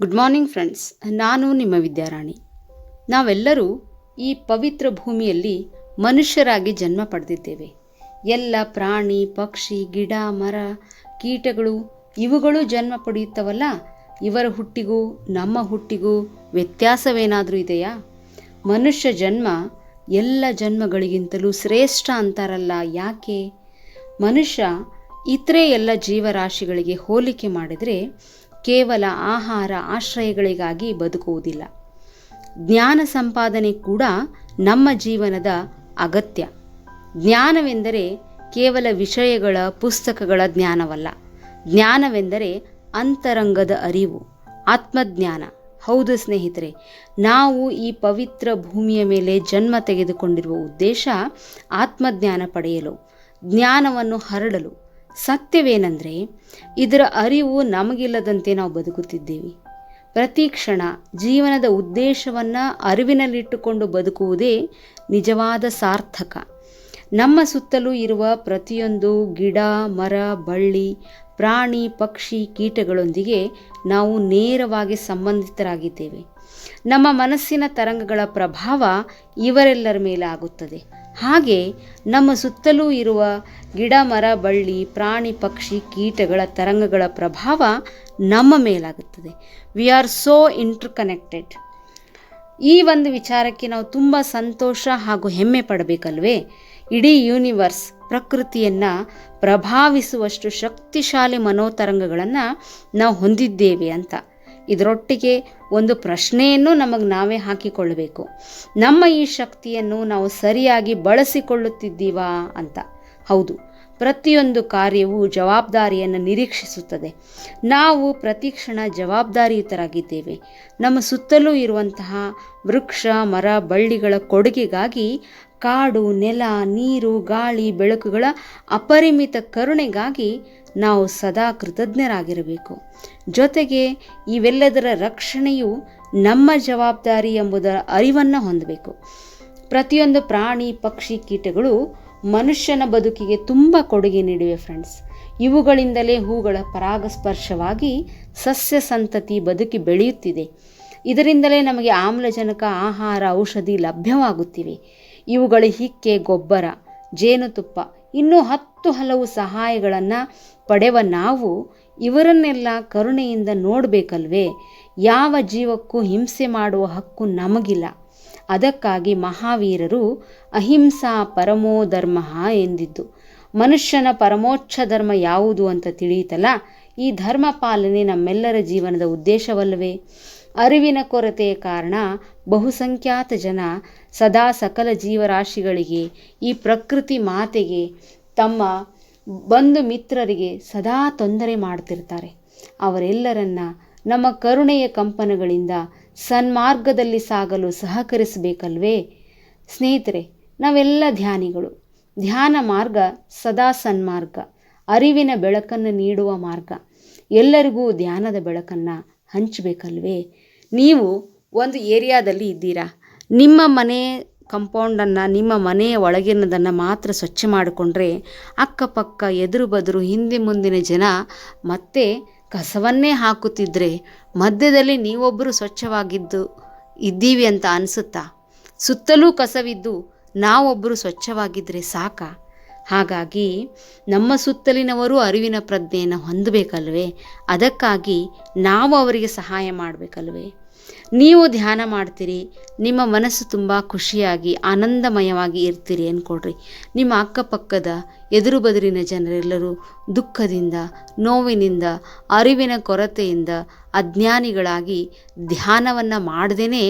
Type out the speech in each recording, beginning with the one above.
Good morning friends ನಾನು ನಿಮ್ಮ ವಿದ್ಯಾರಾಣಿ. ನಾವೆಲ್ಲರೂ ಈ ಪವಿತ್ರ ಭೂಮಿಯಲ್ಲಿ ಮನುಷ್ಯರಾಗಿ ಜನ್ಮ ಪಡೆದಿದ್ದೇವೆ. ಎಲ್ಲ ಪ್ರಾಣಿ, ಪಕ್ಷಿ, ಗಿಡ, ಮರ, ಕೀಟಗಳು ಇವುಗಳು ಜನ್ಮ ಪಡೆಯುತ್ತವಲ್ಲ, ಇವರ ಹುಟ್ಟಿಗೂ, ನಮ್ಮ ಹುಟ್ಟಿಗೂ ವ್ಯತ್ಯಾಸವೇನಾದರೂ ಇದೆಯಾ? ಮನುಷ್ಯ ಜನ್ಮ ಎಲ್ಲ ಜನ್ಮಗಳಿಗಿಂತಲೂ ಶ್ರೇಷ್ಠ ಅಂತಾರಲ್ಲ, ಯಾಕೆ? ಮನುಷ್ಯ ಇತರೆ ಎಲ್ಲ ಜೀವರಾಶಿಗಳಿಗೆ ಹೋಲಿಕೆ ಮಾಡಿದರೆ ಕೇವಲ ಆಹಾರ ಆಶ್ರಯಗಳಿಗಾಗಿ ಬದುಕುವುದಿಲ್ಲ. ಜ್ಞಾನ ಸಂಪಾದನೆ ಕೂಡ ನಮ್ಮ ಜೀವನದ ಅಗತ್ಯ. ಜ್ಞಾನವೆಂದರೆ ಕೇವಲ ವಿಷಯಗಳ ಪುಸ್ತಕಗಳ ಜ್ಞಾನವಲ್ಲ. ಜ್ಞಾನವೆಂದರೆ ಅಂತರಂಗದ ಅರಿವು, ಆತ್ಮಜ್ಞಾನ. ಹೌದು ಸ್ನೇಹಿತರೆ, ನಾವು ಈ ಪವಿತ್ರ ಭೂಮಿಯ ಮೇಲೆ ಜನ್ಮ ತೆಗೆದುಕೊಂಡಿರುವ ಉದ್ದೇಶ ಆತ್ಮಜ್ಞಾನ ಪಡೆಯಲು, ಜ್ಞಾನವನ್ನು ಹರಡಲು. ಸತ್ಯವೇನೆಂದರೆ, ಇದರ ಅರಿವು ನಮಗಿಲ್ಲದಂತೆ ನಾವು ಬದುಕುತ್ತಿದ್ದೇವೆ. ಪ್ರತಿ ಕ್ಷಣ ಜೀವನದ ಉದ್ದೇಶವನ್ನು ಅರಿವಿನಲ್ಲಿಟ್ಟುಕೊಂಡು ಬದುಕುವುದೇ ನಿಜವಾದ ಸಾರ್ಥಕ. ನಮ್ಮ ಸುತ್ತಲೂ ಇರುವ ಪ್ರತಿಯೊಂದು ಗಿಡ, ಮರ, ಬಳ್ಳಿ, ಪ್ರಾಣಿ, ಪಕ್ಷಿ, ಕೀಟಗಳೊಂದಿಗೆ ನಾವು ನೇರವಾಗಿ ಸಂಬಂಧಿತರಾಗಿದ್ದೇವೆ. ನಮ್ಮ ಮನಸ್ಸಿನ ತರಂಗಗಳ ಪ್ರಭಾವ ಇವರೆಲ್ಲರ ಮೇಲೆ ಆಗುತ್ತದೆ ಹಾಗೆ ನಮ್ಮ ಸುತ್ತಲೂ ಇರುವ ಗಿಡ, ಮರ, ಬಳ್ಳಿ, ಪ್ರಾಣಿ, ಪಕ್ಷಿ, ಕೀಟಗಳ ತರಂಗಗಳ ಪ್ರಭಾವ ನಮ್ಮ ಮೇಲಾಗುತ್ತದೆ. We are so interconnected ಈ ಒಂದು ವಿಚಾರಕ್ಕೆ ನಾವು ತುಂಬ ಸಂತೋಷ ಹಾಗೂ ಹೆಮ್ಮೆ ಪಡಬೇಕಲ್ವೇ? ಇಡೀ ಯೂನಿವರ್ಸ್ ಪ್ರಕೃತಿಯನ್ನು ಪ್ರಭಾವಿಸುವಷ್ಟು ಶಕ್ತಿಶಾಲಿ ಮನೋತರಂಗಗಳನ್ನು ನಾವು ಹೊಂದಿದ್ದೇವೆ ಅಂತ. ಇದರೊಟ್ಟಿಗೆ ಒಂದು ಪ್ರಶ್ನೆಯನ್ನು ನಮಗೆ ನಾವೇ ಹಾಕಿಕೊಳ್ಳಬೇಕು. ನಮ್ಮ ಈ ಶಕ್ತಿಯನ್ನು ನಾವು ಸರಿಯಾಗಿ ಬಳಸಿಕೊಳ್ಳುತ್ತಿದ್ದೀವಾ ಅಂತ. ಹೌದು, ಪ್ರತಿಯೊಂದು ಕಾರ್ಯವು ಜವಾಬ್ದಾರಿಯನ್ನು ನಿರೀಕ್ಷಿಸುತ್ತದೆ. ನಾವು ಪ್ರತಿ ಕ್ಷಣ ಜವಾಬ್ದಾರಿಯುತರಾಗಿದ್ದೇವೆ. ನಮ್ಮ ಸುತ್ತಲೂ ಇರುವಂತಹ ವೃಕ್ಷ, ಮರ, ಬಳ್ಳಿಗಳ ಕೊಡುಗೆಗಾಗಿ ಕಾಡು, ನೆಲ, ನೀರು, ಗಾಳಿ, ಬೆಳಕುಗಳ ಅಪರಿಮಿತ ಕರುಣೆಗಾಗಿ ನಾವು ಸದಾ ಕೃತಜ್ಞರಾಗಿರಬೇಕು. ಜೊತೆಗೆ ಇವೆಲ್ಲದರ ರಕ್ಷಣೆಯು ನಮ್ಮ ಜವಾಬ್ದಾರಿ ಎಂಬುದರ ಅರಿವನ್ನು ಹೊಂದಬೇಕು. ಪ್ರತಿಯೊಂದು ಪ್ರಾಣಿ, ಪಕ್ಷಿ, ಕೀಟಗಳು ಮನುಷ್ಯನ ಬದುಕಿಗೆ ತುಂಬ ಕೊಡುಗೆ ನೀಡಿವೆ ಫ್ರೆಂಡ್ಸ್ ಇವುಗಳಿಂದಲೇ ಹೂಗಳ ಪರಾಗಸ್ಪರ್ಶವಾಗಿ ಸಸ್ಯ ಸಂತತಿ ಬದುಕಿ ಬೆಳೆಯುತ್ತಿದೆ. ಇದರಿಂದಲೇ ನಮಗೆ ಆಮ್ಲಜನಕ, ಆಹಾರ, ಔಷಧಿ ಲಭ್ಯವಾಗುತ್ತಿವೆ. ಇವುಗಳ ಹಿಕ್ಕೆ, ಗೊಬ್ಬರ, ಜೇನುತುಪ್ಪ ಇನ್ನೂ ಹತ್ತು ಹಲವು ಸಹಾಯಗಳನ್ನು ಪಡೆವ ನಾವು ಇವರನ್ನೆಲ್ಲ ಕರುಣೆಯಿಂದ ನೋಡಬೇಕಲ್ವೇ? ಯಾವ ಜೀವಕ್ಕೂ ಹಿಂಸೆ ಮಾಡುವ ಹಕ್ಕು ನಮಗಿಲ್ಲ. ಅದಕ್ಕಾಗಿ ಮಹಾವೀರರು ಅಹಿಂಸಾ ಪರಮೋ ಧರ್ಮ ಎಂದಿದ್ದು. ಮನುಷ್ಯನ ಪರಮೋಚ್ಛ ಧರ್ಮ ಯಾವುದು ಅಂತ ತಿಳಿಯಿತಲ್ಲ? ಈ ಧರ್ಮ ಪಾಲನೆ ನಮ್ಮೆಲ್ಲರ ಜೀವನದ ಉದ್ದೇಶವಲ್ಲವೇ ಅರಿವಿನ ಕೊರತೆಯ ಕಾರಣ ಬಹುಸಂಖ್ಯಾತ ಜನ ಸದಾ ಸಕಲ ಜೀವರಾಶಿಗಳಿಗೆ ಈ ಪ್ರಕೃತಿ ಮಾತೆಗೆ ತಮ್ಮ ಬಂಧು ಮಿತ್ರರಿಗೆ ಸದಾ ತೊಂದರೆ ಮಾಡ್ತಿರ್ತಾರೆ. ಅವರೆಲ್ಲರನ್ನ ನಮ್ಮ ಕರುಣೆಯ ಕಂಪನಗಳಿಂದ ಸನ್ಮಾರ್ಗದಲ್ಲಿ ಸಾಗಲು ಸಹಕರಿಸಬೇಕಲ್ವೇ? ಸ್ನೇಹಿತರೆ, ನಾವೆಲ್ಲ ಧ್ಯಾನಿಗಳು. ಧ್ಯಾನ ಮಾರ್ಗ ಸದಾ ಸನ್ಮಾರ್ಗ. ಅರಿವಿನ ಬೆಳಕನ್ನು ನೀಡುವ ಮಾರ್ಗ. ಎಲ್ಲರಿಗೂ ಧ್ಯಾನದ ಬೆಳಕನ್ನು ಹಂಚಬೇಕಲ್ವೇ? ನೀವು ಒಂದು ಏರಿಯಾದಲ್ಲಿ ಇದ್ದೀರಾ? ನಿಮ್ಮ ಮನೆ ಕಂಪೌಂಡನ್ನು ನಿಮ್ಮ ಮನೆಯ ಒಳಗಿನದನ್ನು ಮಾತ್ರ ಸ್ವಚ್ಛ ಮಾಡಿಕೊಂಡ್ರೆ ಅಕ್ಕಪಕ್ಕ, ಎದುರು ಬದುರು, ಹಿಂದೆ ಮುಂದಿನ ಜನ ಮತ್ತೆ ಕಸವನ್ನೇ ಹಾಕುತ್ತಿದ್ದರೆ ಮಧ್ಯದಲ್ಲಿ ನೀವೊಬ್ಬರು ಸ್ವಚ್ಛವಾಗಿದ್ದು ಇದ್ದೀವಿ ಅಂತ ಅನಿಸುತ್ತಾ? ಸುತ್ತಲೂ ಕಸವಿದ್ದು ನಾವೊಬ್ಬರು ಸ್ವಚ್ಛವಾಗಿದ್ದರೆ ಸಾಕ? ಹಾಗಾಗಿ ನಮ್ಮ ಸುತ್ತಲಿನವರು ಅರಿವಿನ ಪ್ರಜ್ಞೆಯನ್ನು ಹೊಂದಬೇಕಲ್ವೇ? ಅದಕ್ಕಾಗಿ ನಾವು ಅವರಿಗೆ ಸಹಾಯ ಮಾಡಬೇಕಲ್ವೇ? ನೀವು ಧ್ಯಾನ ಮಾಡ್ತೀರಿ, ನಿಮ್ಮ ಮನಸ್ಸು ತುಂಬ ಖುಷಿಯಾಗಿ, ಆನಂದಮಯವಾಗಿ ಇರ್ತೀರಿ ಅಂದ್ಕೊಡ್ರಿ ನಿಮ್ಮ ಅಕ್ಕಪಕ್ಕದ ಎದುರು ಬದುರಿನ ಜನರೆಲ್ಲರೂ ದುಃಖದಿಂದ, ನೋವಿನಿಂದ, ಅರಿವಿನ ಕೊರತೆಯಿಂದ ಅಜ್ಞಾನಿಗಳಾಗಿ ಧ್ಯಾನವನ್ನು ಮಾಡದೇ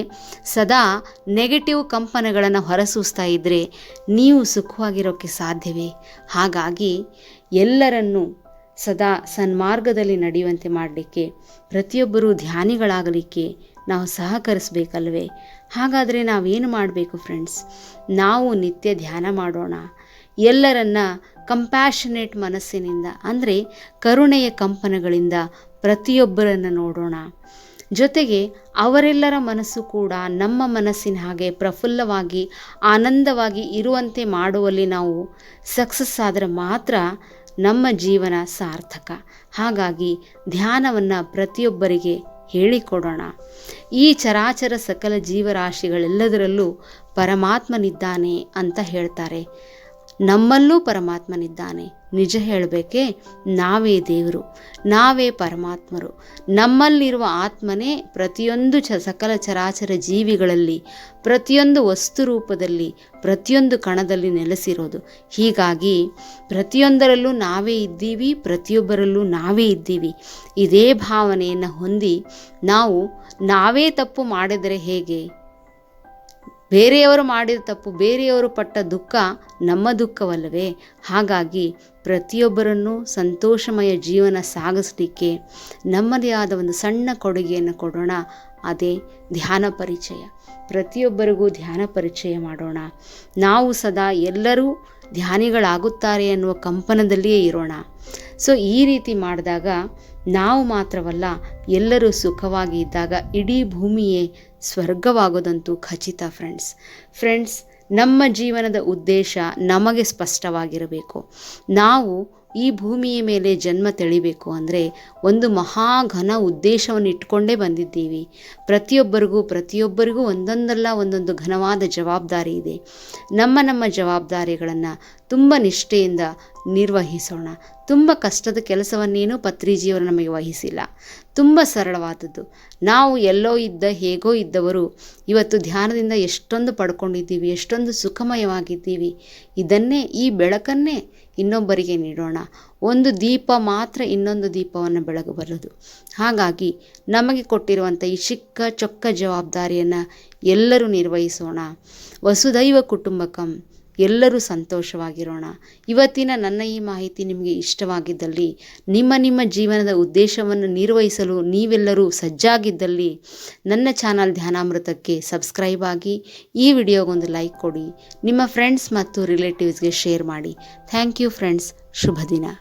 ಸದಾ ನೆಗೆಟಿವ್ ಕಂಪನಗಳನ್ನು ಹೊರಸೂಸ್ತಾ ಇದ್ದರೆ ನೀವು ಸುಖವಾಗಿರೋಕ್ಕೆ ಸಾಧ್ಯವೇ? ಹಾಗಾಗಿ ಎಲ್ಲರನ್ನು ಸದಾ ಸನ್ಮಾರ್ಗದಲ್ಲಿ ನಡೆಯುವಂತೆ ಮಾಡಲಿಕ್ಕೆ, ಪ್ರತಿಯೊಬ್ಬರೂ ಧ್ಯಾನಿಗಳಾಗಲಿಕ್ಕೆ ನಾವು ಸಹಕರಿಸಬೇಕಲ್ವೇ? ಹಾಗಾದರೆ ನಾವೇನು ಮಾಡಬೇಕು ಫ್ರೆಂಡ್ಸ್ ನಾವು ನಿತ್ಯ ಧ್ಯಾನ ಮಾಡೋಣ. ಎಲ್ಲರನ್ನ ಕಂಪ್ಯಾಷನೇಟ್ ಮನಸ್ಸಿನಿಂದ, ಅಂದರೆ ಕರುಣೆಯ ಕಂಪನಗಳಿಂದ ಪ್ರತಿಯೊಬ್ಬರನ್ನು ನೋಡೋಣ. ಜೊತೆಗೆ ಅವರೆಲ್ಲರ ಮನಸ್ಸು ಕೂಡ ನಮ್ಮ ಮನಸ್ಸಿನ ಹಾಗೆ ಪ್ರಫುಲ್ಲವಾಗಿ, ಆನಂದವಾಗಿ ಇರುವಂತೆ ಮಾಡುವಲ್ಲಿ ನಾವು ಸಕ್ಸಸ್ ಆದರೆ ಮಾತ್ರ ನಮ್ಮ ಜೀವನ ಸಾರ್ಥಕ. ಹಾಗಾಗಿ ಧ್ಯಾನವನ್ನು ಪ್ರತಿಯೊಬ್ಬರಿಗೆ ಹೇಳಿಕೊಡೋಣ. ಈ ಚರಾಚರ ಸಕಲ ಜೀವರಾಶಿಗಳೆಲ್ಲದರಲ್ಲೂ ಪರಮಾತ್ಮನಿದ್ದಾನೆ ಅಂತ ಹೇಳ್ತಾರೆ. ನಮ್ಮಲ್ಲೂ ಪರಮಾತ್ಮನಿದ್ದಾನೆ. ನಿಜ ಹೇಳಬೇಕೆ, ನಾವೇ ದೇವರು, ನಾವೇ ಪರಮಾತ್ಮರು. ನಮ್ಮಲ್ಲಿರುವ ಆತ್ಮನೇ ಪ್ರತಿಯೊಂದು ಚ ಸಕಲ ಚರಾಚರ ಜೀವಿಗಳಲ್ಲಿ, ಪ್ರತಿಯೊಂದು ವಸ್ತು ರೂಪದಲ್ಲಿ, ಪ್ರತಿಯೊಂದು ಕಣದಲ್ಲಿ ನೆಲೆಸಿರೋದು. ಹೀಗಾಗಿ ಪ್ರತಿಯೊಂದರಲ್ಲೂ ನಾವೇ ಇದ್ದೀವಿ, ಪ್ರತಿಯೊಬ್ಬರಲ್ಲೂ ನಾವೇ ಇದ್ದೀವಿ. ಇದೇ ಭಾವನೆಯನ್ನು ಹೊಂದಿ ನಾವು ನಾವೇ ತಪ್ಪು ಮಾಡಿದರೆ ಹೇಗೆ? ಬೇರೆಯವರು ಮಾಡಿದ ತಪ್ಪು, ಬೇರೆಯವರು ಪಟ್ಟ ದುಃಖ ನಮ್ಮ ದುಃಖವಲ್ಲವೇ? ಹಾಗಾಗಿ ಪ್ರತಿಯೊಬ್ಬರನ್ನು ಸಂತೋಷಮಯ ಜೀವನ ಸಾಗಿಸಲಿಕ್ಕೆ ನಮ್ಮದೇ ಆದ ಒಂದು ಸಣ್ಣ ಕೊಡುಗೆಯನ್ನು ಕೊಡೋಣ. ಅದೇ ಧ್ಯಾನ ಪರಿಚಯ. ಪ್ರತಿಯೊಬ್ಬರಿಗೂ ಧ್ಯಾನ ಪರಿಚಯ ಮಾಡೋಣ. ನಾವು ಸದಾ ಎಲ್ಲರೂ ಧ್ಯಾನಿಗಳಾಗುತ್ತಾರೆ ಅನ್ನುವ ಕಂಪನದಲ್ಲಿಯೇ ಇರೋಣ. ಸೊ ಈ ರೀತಿ ಮಾಡಿದಾಗ ನಾವು ಮಾತ್ರವಲ್ಲ, ಎಲ್ಲರೂ ಸುಖವಾಗಿ ಇದ್ದಾಗ ಇಡೀ ಭೂಮಿಯೇ ಸ್ವರ್ಗವಾಗೋದಂತೂ ಖಚಿತ ಫ್ರೆಂಡ್ಸ್ ಫ್ರೆಂಡ್ಸ್ ನಮ್ಮ ಜೀವನದ ಉದ್ದೇಶ ನಮಗೆ ಸ್ಪಷ್ಟವಾಗಿರಬೇಕು. ನಾವು ಈ ಭೂಮಿಯ ಮೇಲೆ ಜನ್ಮ ತೆಳಿಬೇಕು ಅಂದರೆ ಒಂದು ಮಹಾಘನ ಉದ್ದೇಶವನ್ನು ಇಟ್ಕೊಂಡೇ ಬಂದಿದ್ದೀವಿ. ಪ್ರತಿಯೊಬ್ಬರಿಗೂ ಪ್ರತಿಯೊಬ್ಬರಿಗೂ ಒಂದೊಂದಲ್ಲ ಒಂದೊಂದು ಘನವಾದ ಜವಾಬ್ದಾರಿ ಇದೆ. ನಮ್ಮ ನಮ್ಮ ಜವಾಬ್ದಾರಿಗಳನ್ನು ತುಂಬ ನಿಷ್ಠೆಯಿಂದ ನಿರ್ವಹಿಸೋಣ. ತುಂಬ ಕಷ್ಟದ ಕೆಲಸವನ್ನೇನೂ ಪತ್ರಿಜಿಯವರು ನಮಗೆ ವಹಿಸಿಲ್ಲ. ತುಂಬ ಸರಳವಾದದ್ದು. ನಾವು ಎಲ್ಲೋ ಇದ್ದ, ಹೇಗೋ ಇದ್ದವರು ಇವತ್ತು ಧ್ಯಾನದಿಂದ ಎಷ್ಟೊಂದು ಪಡ್ಕೊಂಡಿದ್ದೀವಿ, ಎಷ್ಟೊಂದು ಸುಖಮಯವಾಗಿದ್ದೀವಿ. ಇದನ್ನೇ, ಈ ಬೆಳಕನ್ನೇ ಇನ್ನೊಬ್ಬರಿಗೆ ನೀಡೋಣ. ಒಂದು ದೀಪ ಮಾತ್ರ ಇನ್ನೊಂದು ದೀಪವನ್ನು ಬೆಳಗಬಲ್ಲದು ಹಾಗಾಗಿ ನಮಗೆ ಕೊಟ್ಟಿರುವಂಥ ಈ ಚಿಕ್ಕ ಚೊಕ್ಕ ಜವಾಬ್ದಾರಿಯನ್ನು ಎಲ್ಲರೂ ನಿರ್ವಹಿಸೋಣ. ವಸುದೈವ ಕುಟುಂಬಕಂ, ಎಲ್ಲರೂ ಸಂತೋಷವಾಗಿರೋಣ. ಇವತ್ತಿನ ನನ್ನ ಈ ಮಾಹಿತಿ ನಿಮಗೆ ಇಷ್ಟವಾಗಿದ್ದಲ್ಲಿ, ನಿಮ್ಮ ನಿಮ್ಮ ಜೀವನದ ಉದ್ದೇಶವನ್ನು ನಿರ್ವಹಿಸಲು ನೀವೆಲ್ಲರೂ ಸಜ್ಜಾಗಿದ್ದಲ್ಲಿ, ನನ್ನ ಚಾನಲ್ ಧ್ಯಾನಾಮೃತಕ್ಕೆ ಸಬ್ಸ್ಕ್ರೈಬ್ ಆಗಿ, ಈ ವಿಡಿಯೋಗೊಂದು ಲೈಕ್ ಕೊಡಿ, ನಿಮ್ಮ ಫ್ರೆಂಡ್ಸ್ ಮತ್ತು ರಿಲೇಟಿವ್ಸ್ಗೆ ಶೇರ್ ಮಾಡಿ. Thank you friends. 是不是的